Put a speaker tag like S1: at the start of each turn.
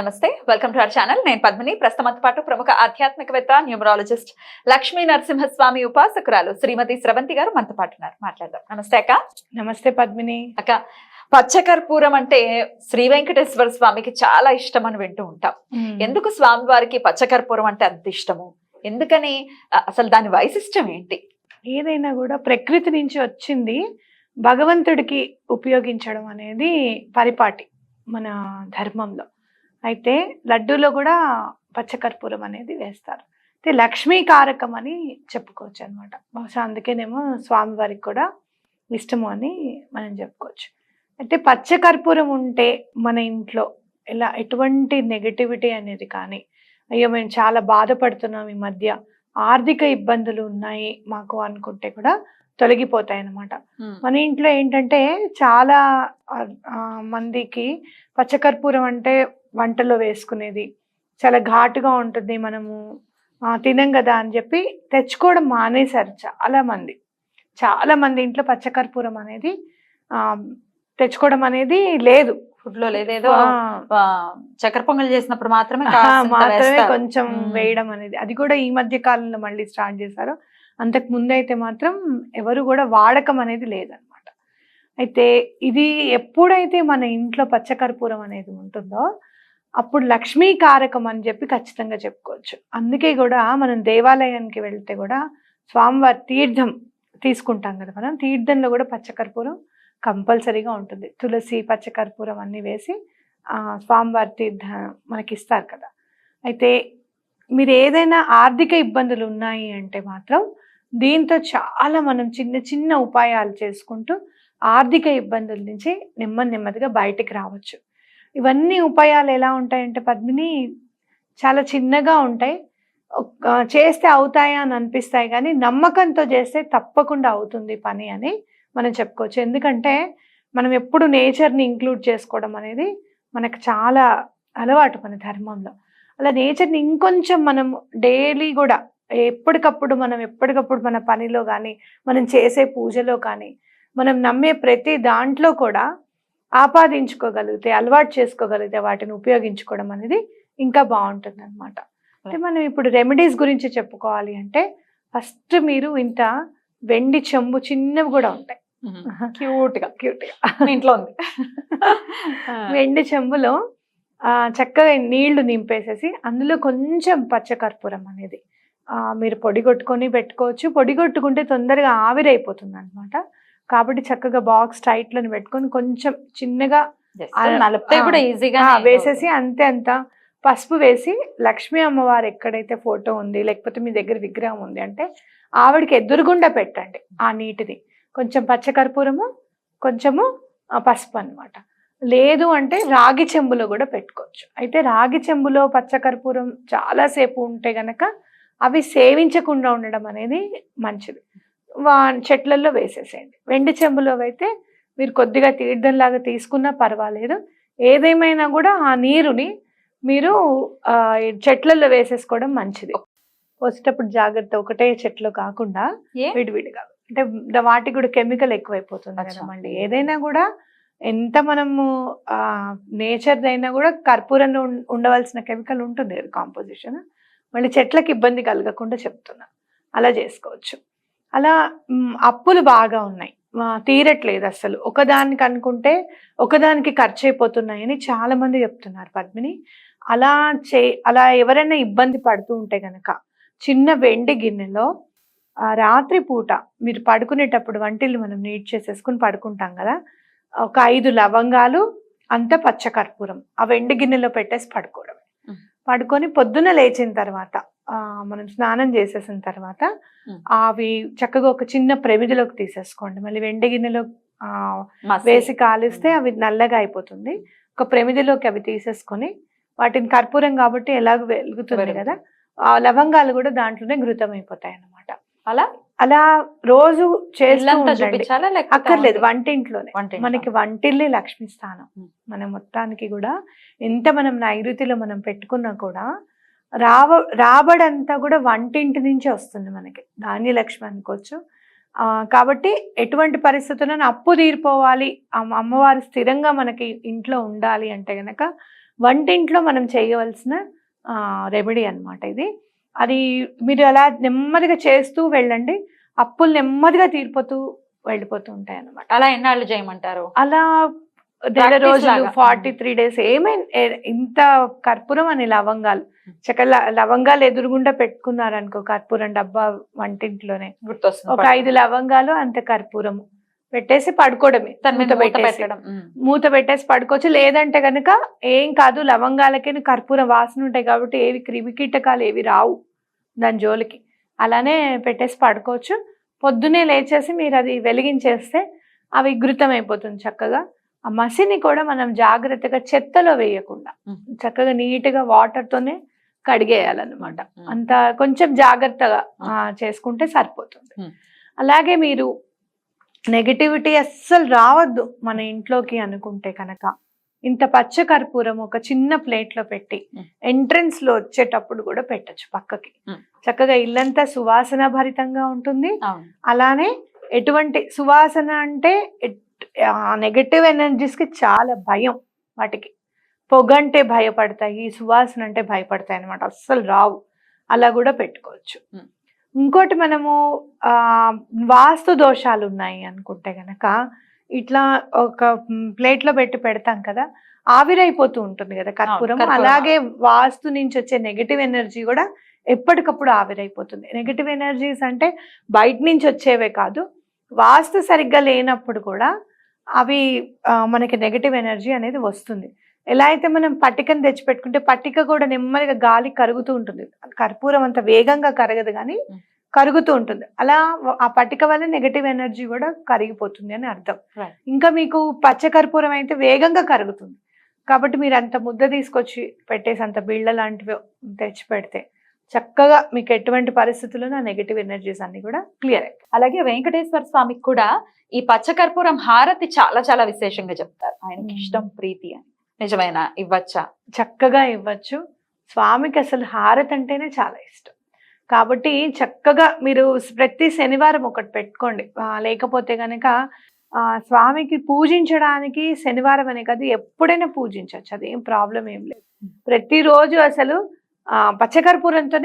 S1: నమస్తే. Welcome to our channel నేను పద్మిని. ప్రస్తుతంతో పాటు ప్రముఖ ఆధ్యాత్మికవేత్త న్యూమరాలజిస్ట్ లక్ష్మీ నరసింహస్వామి ఉపాసకురాలు శ్రీమతి స్రవంతి గారు మనతో పాటు ఉన్నారు. మాట్లాడదాం. నమస్తే అక్క.
S2: నమస్తే పద్మిని.
S1: అక్క పచ్చకర్పూరం అంటే శ్రీ వెంకటేశ్వర స్వామికి చాలా ఇష్టం అని వింటూ ఉంటాం. ఎందుకు స్వామి వారికి పచ్చకర్పూరం అంటే అంత ఇష్టము? ఎందుకని? అసలు దాని వైశిష్టం ఏంటి?
S2: ఏదైనా కూడా ప్రకృతి నుంచి వచ్చింది భగవంతుడికి ఉపయోగించడం అనేది పరిపాటి మన ధర్మంలో. అయితే లడ్డూలో కూడా పచ్చకర్పూరం అనేది వేస్తారు. అయితే లక్ష్మీ కారకం అని చెప్పుకోవచ్చు అనమాట బహుశా అందుకేనేమో స్వామివారికి కూడా ఇష్టము అని మనం చెప్పుకోవచ్చు. అయితే పచ్చకర్పూరం ఉంటే మన ఇంట్లో ఇలా ఎటువంటి నెగటివిటీ అనేది కానీ అయ్యో మేము చాలా బాధపడుతున్నాం ఈ మధ్య ఆర్థిక ఇబ్బందులు ఉన్నాయి మాకు అనుకుంటే కూడా తొలగిపోతాయి అన్నమాట. మన ఇంట్లో ఏంటంటే చాలా మందికి పచ్చకర్పూరం అంటే వంటలో వేసుకునేది. చాలా ఘాటుగా ఉంటుంది మనము తినం కదా అని చెప్పి తెచ్చుకోవడం మానేశారు చాలా మంది చాలా మంది ఇంట్లో పచ్చకర్పూరం అనేది ఆ, తెచ్చుకోవడం అనేది లేదు.
S1: ఫుడ్లో లేదేదో చక్కెర పొంగల్ చేసినప్పుడు మాత్రమే
S2: మాత్రమే. కొంచెం. వేయడం అనేది. అది కూడా ఈ మధ్య కాలంలో మళ్ళీ స్టార్ట్ చేశారు. అంతకు ముందు అయితే మాత్రం ఎవరు కూడా వాడకం అనేది లేదనమాట అయితే ఇది ఎప్పుడైతే మన ఇంట్లో పచ్చకర్పూరం అనేది ఉంటుందో అప్పుడు లక్ష్మీ కారకం అని చెప్పి ఖచ్చితంగా చెప్పుకోవచ్చు. అందుకే కూడా మనం దేవాలయానికి వెళ్తే కూడా స్వామివారి తీర్థం తీసుకుంటాం కదా మనం. తీర్థంలో కూడా పచ్చకర్పూరం కంపల్సరీగా ఉంటుంది. తులసి పచ్చకర్పూరం అన్నీ వేసి స్వామివారి తీర్థ మనకి ఇస్తారు కదా. అయితే మీరు ఏదైనా ఆర్థిక ఇబ్బందులు ఉన్నాయి అంటే మాత్రం దీంతో చాలా మనం చిన్న చిన్న ఉపాయాలు చేసుకుంటూ ఆర్థిక ఇబ్బందుల నుంచి నెమ్మది నెమ్మదిగా బయటికి రావచ్చు. ఇవన్నీ ఉపాయాలు ఎలా ఉంటాయంటే పద్మిని చాలా చిన్నగా ఉంటాయి. చేస్తే అవుతాయా అని అనిపిస్తాయి కానీ నమ్మకంతో చేస్తే తప్పకుండా అవుతుంది పని అని మనం చెప్పుకోవచ్చు. ఎందుకంటే మనం ఎప్పుడు నేచర్ని ఇంక్లూడ్ చేసుకోవడం అనేది మనకు చాలా అలవాటు మన ధర్మంలో. అలా నేచర్ని ఇంకొంచెం మనం డైలీ కూడా ఎప్పటికప్పుడు మనం ఎప్పటికప్పుడు మన పనిలో కానీ మనం చేసే పూజలో కానీ మనం నమ్మే ప్రతి దాంట్లో కూడా ఆపాదించుకోగలిగితే అలవాటు చేసుకోగలిగితే వాటిని ఉపయోగించుకోవడం అనేది ఇంకా బాగుంటుంది అనమాట అంటే మనం ఇప్పుడు రెమెడీస్ గురించి చెప్పుకోవాలి అంటే ఫస్ట్ మీరు ఇంత వెండి చెంబు చిన్నవి కూడా ఉంటాయి.
S1: క్యూట్గా
S2: క్యూట్
S1: మీ ఇంట్లో ఉంది.
S2: వెండి చెంబులో చక్కగా నీళ్ళు నింపేసేసి అందులో కొంచెం పచ్చకర్పూరం అనేది మీరు పొడి కొట్టుకొని పెట్టుకోవచ్చు. పొడి కొట్టుకుంటే తొందరగా ఆవిరైపోతుంది అనమాట కాబట్టి చక్కగా బాక్స్ టైట్లను పెట్టుకొని కొంచెం చిన్నగా
S1: కూడా ఈజీగా
S2: వేసేసి అంతే అంత పసుపు వేసి లక్ష్మీ అమ్మవారు ఎక్కడైతే ఫోటో ఉంది లేకపోతే మీ దగ్గర విగ్రహం ఉంది అంటే ఆవిడకి ఎదురుగుండా పెట్టండి ఆ నీటిని. కొంచెం పచ్చకర్పూరము కొంచెము పసుపు అన్నమాట. లేదు అంటే రాగి చెంబులో కూడా పెట్టుకోవచ్చు. అయితే రాగి చెంబులో పచ్చకర్పూరం చాలాసేపు ఉంటే గనక అవి సేవించకుండా ఉండడం అనేది మంచిది. చెట్లల్లో వేసేసేయండి. వెండి చెంబులో అయితే మీరు కొద్దిగా తీర్థంలాగా తీసుకున్నా పర్వాలేదు. ఏదేమైనా కూడా ఆ నీరుని మీరు చెట్లలో వేసేసుకోవడం మంచిది. పోసేటప్పుడు జాగ్రత్త ఒకటే చెట్లు కాకుండా? విడివిడిగా అంటే వాటికి కూడా కెమికల్ ఎక్కువైపోతుంది. కదమండి ఏదైనా కూడా ఎంత మనము ఆ నేచర్ అయినా కూడా కర్పూరంలో ఉండవలసిన కెమికల్ ఉంటుంది కాంపోజిషన్. మళ్ళీ చెట్లకు ఇబ్బంది కలగకుండా చెప్తున్నా. అలా చేసుకోవచ్చు. అలా అప్పులు బాగా ఉన్నాయి. తీరట్లేదు అసలు ఒకదానికి అనుకుంటే ఒకదానికి ఖర్చు అయిపోతున్నాయని చాలా మంది చెప్తున్నారు పద్మిని. అలా చే అలా ఎవరైనా ఇబ్బంది పడుతూ ఉంటే గనక చిన్న వెండి గిన్నెలో రాత్రి పూట మీరు పడుకునేటప్పుడు వంటిల్లు మనం నీట్ చేసేసుకుని పడుకుంటాం కదా ఒక ఐదు లవంగాలు అంత పచ్చకర్పూరం ఆ వెండి గిన్నెలో పెట్టేసి పడుకోవడం. పడుకొని పొద్దున లేచిన తర్వాత మనం స్నానం చేసేసిన తర్వాత. అవి చక్కగా ఒక చిన్న ప్రమిదిలోకి తీసేసుకోండి మళ్ళీ వెండి గిన్నెలో. వేసి కాలిస్తే అవి నల్లగా అయిపోతుంది ఒక ప్రమిదిలోకి అవి తీసేసుకొని వాటిని కర్పూరం కాబట్టి ఎలాగో వెలుగుతుంది. కదా ఆ లవంగాలు కూడా దాంట్లోనే ఘృతం అయిపోతాయి అన్నమాట
S1: అలా
S2: అలా రోజు
S1: లేకపోతే
S2: అక్కర్లేదు వంటింట్లోనే
S1: వంటింట్లో?
S2: మనకి వంటిల్లే లక్ష్మీ స్థానం. మన మొత్తానికి కూడా ఎంత మనం నైరుతిలో మనం పెట్టుకున్నా కూడా రావ రాబడంతా కూడా వంటింటి నుంచి వస్తుంది మనకి. ధాన్య లక్ష్మి అనుకోవచ్చు కాబట్టి ఎటువంటి పరిస్థితులను అప్పు తీరిపోవాలి. అమ్మ- అమ్మవారు స్థిరంగా మనకి ఇంట్లో ఉండాలి అంటే గనక వంటింట్లో మనం చేయవలసిన రెమెడీ అన్నమాట ఇది. అది మీరు అలా నెమ్మదిగా చేస్తూ వెళ్ళండి. అప్పులు నెమ్మదిగా తీరిపోతూ వెళ్ళిపోతూ ఉంటాయి అన్నమాట
S1: అలా ఎన్నాళ్ళు చేయమంటారు?
S2: అలా నెల రోజులు. ఫార్టీ త్రీ డేస్ ఏమైనా ఇంత కర్పూరం అని లవంగాలు. చక్క లవంగాలు ఎదురుగుండా పెట్టుకున్నారనుకో కర్పూరం డబ్బా వంటింట్లోనే. ఒక ఐదు లవంగాలు అంత కర్పూరము. పెట్టేసి పడుకోవడమే. మూత పెట్టేసి.
S1: ఉమ్.
S2: మూత పెట్టేసి పడుకోవచ్చు. లేదంటే కనుక ఏం కాదు లవంగాలకి కర్పూరం వాసన ఉంటాయి కాబట్టి ఏవి క్రిమి కీటకాలు ఏవి రావు దాని జోలికి. అలానే పెట్టేసి పడుకోవచ్చు. పొద్దునే లేచేసి మీరు అది వెలిగించేస్తే అవి ఘృతం అయిపోతుంది చక్కగా. ఆ మసిని కూడా మనం జాగ్రత్తగా చెత్తలో వేయకుండా. చక్కగా నీట్గా వాటర్తోనే కడిగేయాలన్నమాట. అంత కొంచెం జాగ్రత్తగా చేసుకుంటే సరిపోతుంది. అలాగే మీరు నెగటివిటీ అస్సలు రావద్దు మన ఇంట్లోకి అనుకుంటే కనుక ఇంత పచ్చ కర్పూరం ఒక చిన్న ప్లేట్లో పెట్టి. ఎంట్రన్స్లో వచ్చేటప్పుడు కూడా పెట్టచ్చు పక్కకి. చక్కగా ఇల్లంతా సువాసన భరితంగా ఉంటుంది అలానే ఎటువంటి సువాసన అంటే నెగటివ్ ఎనర్జీస్కి చాలా భయం వాటికి. పొగంటే భయపడతాయి సువాసన అంటే భయపడతాయి అనమాట అస్సలు రావు. అలా కూడా పెట్టుకోవచ్చు. ఇంకోటి మనము ఆ వాస్తు దోషాలు ఉన్నాయి అనుకుంటే గనక ఇట్లా ఒక ప్లేట్లో పెట్టి పెడతాం కదా ఆవిరైపోతూ ఉంటుంది కదా కర్పూరం. అలాగే వాస్తు నుంచి వచ్చే నెగటివ్ ఎనర్జీ కూడా ఎప్పటికప్పుడు ఆవిరైపోతుంది. నెగటివ్ ఎనర్జీస్ అంటే బయట నుంచి వచ్చేవే కాదు వాస్తు సరిగ్గా లేనప్పుడు కూడా అవి మనకి నెగటివ్ ఎనర్జీ అనేది వస్తుంది. ఎలా అయితే మనం పట్టికను తెచ్చిపెట్టుకుంటే పట్టిక కూడా నెమ్మదిగా గాలి కరుగుతూ ఉంటుంది. కర్పూరం అంత వేగంగా కరగదు కానీ. కరుగుతూ ఉంటుంది. అలా ఆ పట్టిక వల్ల నెగటివ్ ఎనర్జీ కూడా కరిగిపోతుంది అని అర్థం. ఇంకా మీకు పచ్చ కర్పూరం అయితే వేగంగా కరుగుతుంది. కాబట్టి మీరు అంత ముద్ద తీసుకొచ్చి పెట్టేసి అంత బిళ్ళ లాంటివి తెచ్చి పెడితే చక్కగా మీకు ఎటువంటి పరిస్థితుల్లో ఆ నెగటివ్ ఎనర్జీస్ అన్ని కూడా క్లియర్ అయిపోతాయి
S1: అలాగే వెంకటేశ్వర స్వామికి కూడా ఈ పచ్చకర్పూరం హారతి చాలా చాలా విశేషంగా చెప్తారు. ఆయనకి. ఇష్టం ప్రీతి అని. నిజమేనా? ఇవ్వచ్చా?
S2: చక్కగా ఇవ్వచ్చు. స్వామికి అసలు హారతి అంటేనే చాలా ఇష్టం. కాబట్టి చక్కగా మీరు ప్రతి శనివారం ఒకటి పెట్టుకోండి. లేకపోతే కనుక ఆ, స్వామికి పూజించడానికి శనివారం అనే కాదు ఎప్పుడైనా పూజించవచ్చు. అదేం ప్రాబ్లం ఏం లేదు. ప్రతిరోజు అసలు ఆ, పచ్చకర్పూరంతోనే